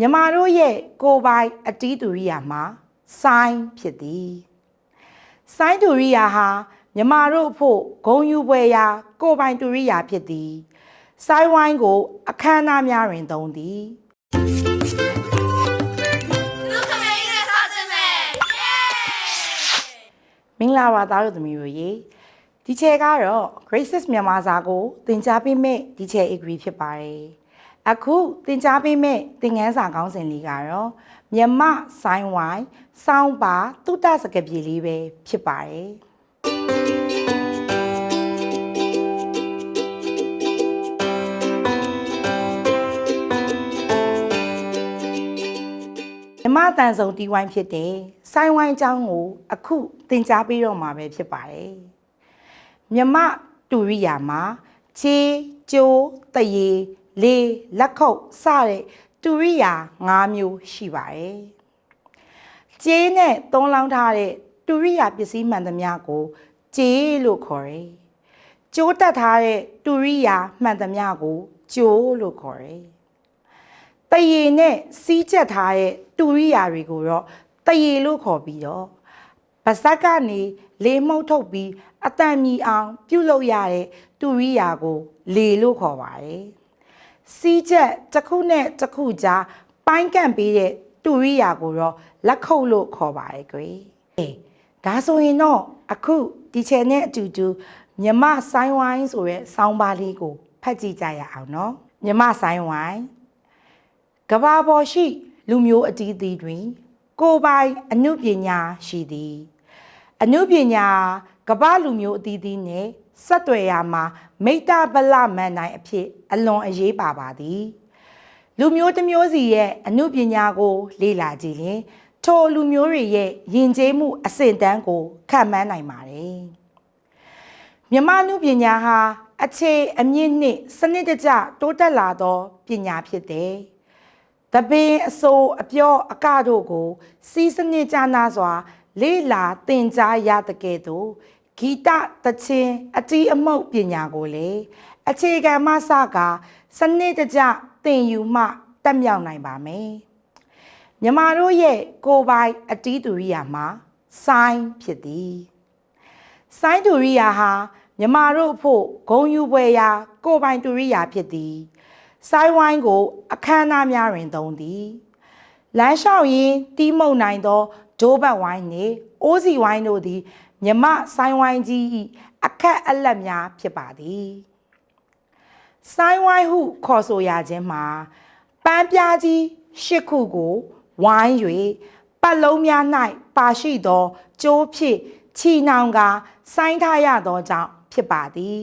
မြမတို့ရဲ့ကိုယ်ပိုင်အတီးတူရိယာမှာစိုင်းဖြစ်သည်စိုင်းတူရိယာဟာမြမတို့အဖို့ဂုံယူပွဲရာ ကိုယ်ပိုင်တူရိယာဖြစ်သည်စိုင်းဝိုင်းကို အခမ်းအနားများတွင်သုံးသည်လူခမေးနဲ့စားခြင်းပဲယေမင်္ဂလာပါသားတို့သမီးတို့ရေဒီချဲကတော့ Graces မြန်မာစာကိုသင်ကြားပေးမယ့်ဒီချဲ agree ဖြစ်ပါတယ် အခုသင်ကြားပေးမယ့်သင်ခန်းစာခေါင်းစဉ်လေးကတော့မြမဆိုင်ဝိုင်းစောင်းပါတုတ္တစကပြေလေးပဲဖြစ်ပါတယ်မြမတန်စုံတီးဝိုင်းဖြစ်တဲ့ဆိုင်ဝိုင်းအကြောင်းကို အခုသင်ကြားပေးတော့မှာပဲဖြစ်ပါတယ်မြမတူရိယာမှာခြေကျိုးတရေ လေးလက်ခုပ်စတဲ့တူရိယာ၅မျိုးရှိပါတယ်ကျေးနဲ့သုံးလောင်းထားတဲ့တူရိယာပစ္စည်းမှန်သမျှကိုကျေးလို့ခေါ်တယ်ကျိုးတက်ထားတဲ့တူရိယာမှန်သမျှကိုကျိုးလို့ခေါ်တယ်တရေနဲ့စီးချက်ထားတဲ့တူရိယာတွေကိုတော့တရေလို့ခေါ်ပြီးတော့ဗစက်ကနေလေမှုတ်ထုတ်ပြီးအတန်မြီအောင် ပြုတ်လို့ရတဲ့တူရိယာကို လေလို့ခေါ်ပါတယ် စီးချက်တစ်ခုနဲ့တစ်ခုကြားပိုင်းကန့်ပေးတဲ့တူရိယာကိုတော့လက်ခုပ်လို့ခေါ်ပါတယ်ကွယ်အေးဒါဆိုရင်တော့အခုဒီချယ်နဲ့အတူတူမြမဆိုင်ဝိုင်းဆိုရဲဆောင်းပါးလေးကိုဖတ်ကြည့်ကြရအောင်နော်မြမဆိုင်ဝိုင်းကဘာပေါ်ရှိ လူမျိုးအတီးအသီးတွင် ကိုယ်ပိုင်အနုပညာရှိသည်အနုပညာကဘာလူမျိုးအသီးသီးနှင့် ဆက်သွယ်ရာမှာမိတ္တဗလမန်နိုင်အဖြစ်အလွန်အရေးပါပါသည် လူမျိုးတစ်မျိုးစီရဲ့အနုပညာကို လေ့လာကြည့်ရင်ထိုလူမျိုးတွေရဲ့ယဉ်ကျေးမှုအဆင့်တန်းကိုခံမှန်းနိုင်ပါတယ်မြမနုပညာဟာအခြေအမြင့်နှင့်စနစ်တကျတိုးတက်လာသောပညာဖြစ်တယ်။တပင်အစိုးအပြောအကတို့ကို စီးစနစ်ကြနာစွာ လေ့လာသင်ကြားရတဲ့ကဲ့သို့ ဂီတသချင်းအတီးအမှုတ်ပညာကိုလည်းအခြေခံမှစကာစနစ်တကျသင်ယူမှတက်မြောက်နိုင်ပါမယ်။မြမတို့ရဲ့ကိုယ်ပိုင်အတီးတူရိယာမှာစိုင်းဖြစ်သည်ဆိုင်းတူရိယာဟာမြမတို့အဖို့ဂုံယူပွဲရာ ကိုယ်ပိုင်တူရိယာဖြစ်သည်ဆိုင်းဝိုင်းကို အခမ်းအနားများတွင်သုံးသည်လမ်းလျှောက်ရင်းတီးမှုန်နိုင်သောဂျိုးဘတ်ဝိုင်းနှင့်အိုးစီဝိုင်းတို့သည် မြမဆိုင်းဝိုင်းကြီး၏အခက်အလက်များဖြစ်ပါသည်ဆိုင်းဝိုင်းဟုခေါ်ဆိုရခြင်းမှာပန်းပြားကြီးရှစ်ခုကိုဝိုင်း၍ပတ်လုံးများ၌ပါရှိသောကျိုးဖြစ်ချီနှောင်ကဆိုင်းထားရသောကြောင့်ဖြစ်ပါသည်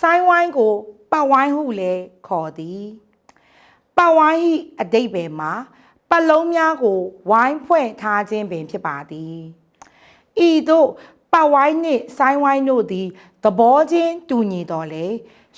ဆိုင်းဝိုင်းကိုပတ်ဝိုင်းဟုလည်းခေါ်သည်ပတ်ဝိုင်း၏အတိတ်ပဲမှာပတ်လုံးများကိုဝိုင်းဖွဲ့ထားခြင်းပင်ဖြစ်ပါသည် ဤသို့ပတ်ဝိုင်းနှင့်ဆိုင်းဝိုင်းတို့သည်သဘောချင်းတူညီတော်လေ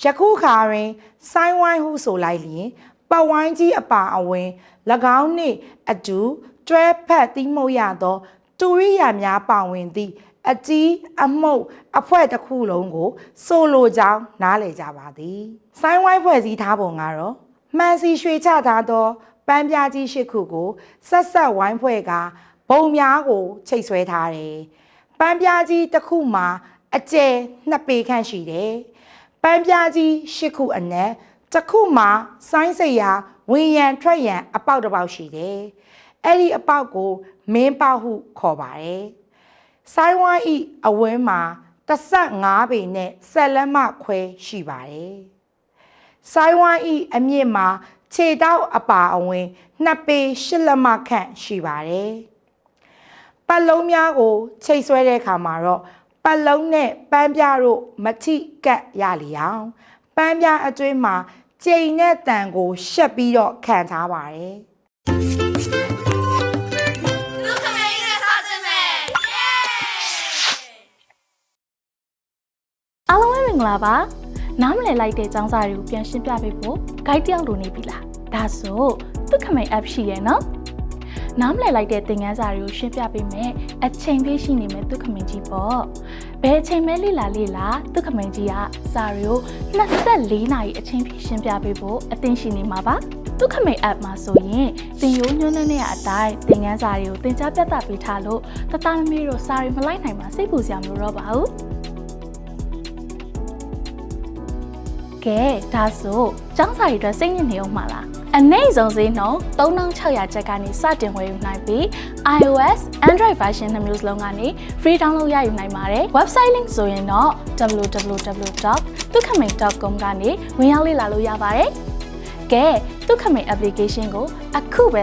ယခုခါတွင်ဆိုင်းဝိုင်းဟုဆိုလိုက်လျင်ပတ်ဝိုင်းကြီးအပါအဝင်၎င်းနှင့်အတူတွဲဖက်တိမှုတ်ရသောတူရိယာများပါဝင်သည့်အကြီးအမှုတ်အဖွဲ့တစ်ခုလုံးကိုဆိုလိုကြောင်းနားလည်ကြပါသည်။ဆိုင်းဝိုင်းဖွဲ့စည်းထားပုံကတော့မှန်စီရွှေချထားသောပန်းပြားကြီးရှစ်ခုကိုဆက်ဆက်ဝိုင်းဖွဲ့က ဘုံများကိုချိတ်ဆွဲထားတယ်။ပန်းပြားကြီးတစ်ခုမှာအကျယ်နှစ်ပေခန့်ရှိတယ်။ပန်းပြားကြီးရှစ်ခုအနက်တစ်ခုမှာဆိုင်းစရာဝင်ရန်ထွက်ရန်အပေါက်တစ်ပေါက်ရှိတယ်။အဲ့ဒီအပေါက်ကိုမင်းပေါက်ဟုခေါ်ပါတယ်။ဆိုင်းဝိုင်းဤအဝင်းမှာ35ပေနဲ့ဆက်လက်မခွဲရှိပါတယ်။ဆိုင်းဝိုင်းဤအမြင့်မှာခြေတောက်အပါအဝင်2ပေ8လက်မခန့်ရှိပါတယ်။ ပတ်လုံးများကိုချိတ်ဆွဲတဲ့အခါမှာတော့ပတ်လုံးနဲ့ပန်းပြားတို့မထိကတ်ရလျောင်းပန်းပြားအတွင်းမှာကျိန်နဲ့တန်ကိုရှက်ပြီးတော့ခံထားပါတယ်။လူခမေးနဲ့စားခြင်းပဲယေအားလုံးပဲမင်္ဂလာပါနားမလည်လိုက်တဲ့ចောင်းစာတွေကိုပြန်ရှင်းပြပေးဖို့ guide တယောက်လိုနေပြီလားဒါဆိုသူခမိန် app ရှိရဲ့နော် နားမလည်လိုက်တဲ့သင်ခန်းစာတွေကိုရှင်းပြပေးမယ်အချိန်ပြည့်ရှိနေမယ်သူခမိန်ကြီးပေါ့ဘယ်အချိန်မဲလေ့လာလေ့လာသူခမိန်ကြီးကစာတွေကို24နာရီအချိန်ပြည့်ရှင်းပြပေးဖို့အသင်ရှိနေမှာပါဒုက္ခမိတ် app မှာဆိုရင်သင်ရိုးညွှန်းနှင်းတဲ့အတိုင်းသင်ခန်းစာတွေကိုသင်ကြားပြသပေးထားလို့တသားသမီးတို့စာရီမလိုက်နိုင်မှာစိတ်ပူစရာမလိုတော့ပါဘူးကဲဒါဆိုကျောင်းစာရီအတွက်စိတ်ညစ်နေအောင်မှာလား အနည်းဆုံးဈေးနှုန်း3600ကျပ်ကနေစတင်ဝယ်ယူနိုင်ပြီး iOS Android version နှစ်မျိုးစလုံးကနေ free download ရယူနိုင်ပါတယ် website link ဆိုရင်တော့ www.tukhamay.com ကနေဝင်ရောက်လေ့လာလို့ရပါတယ်ကဲဒုက္ခမိတ် application ကိုအခုပဲ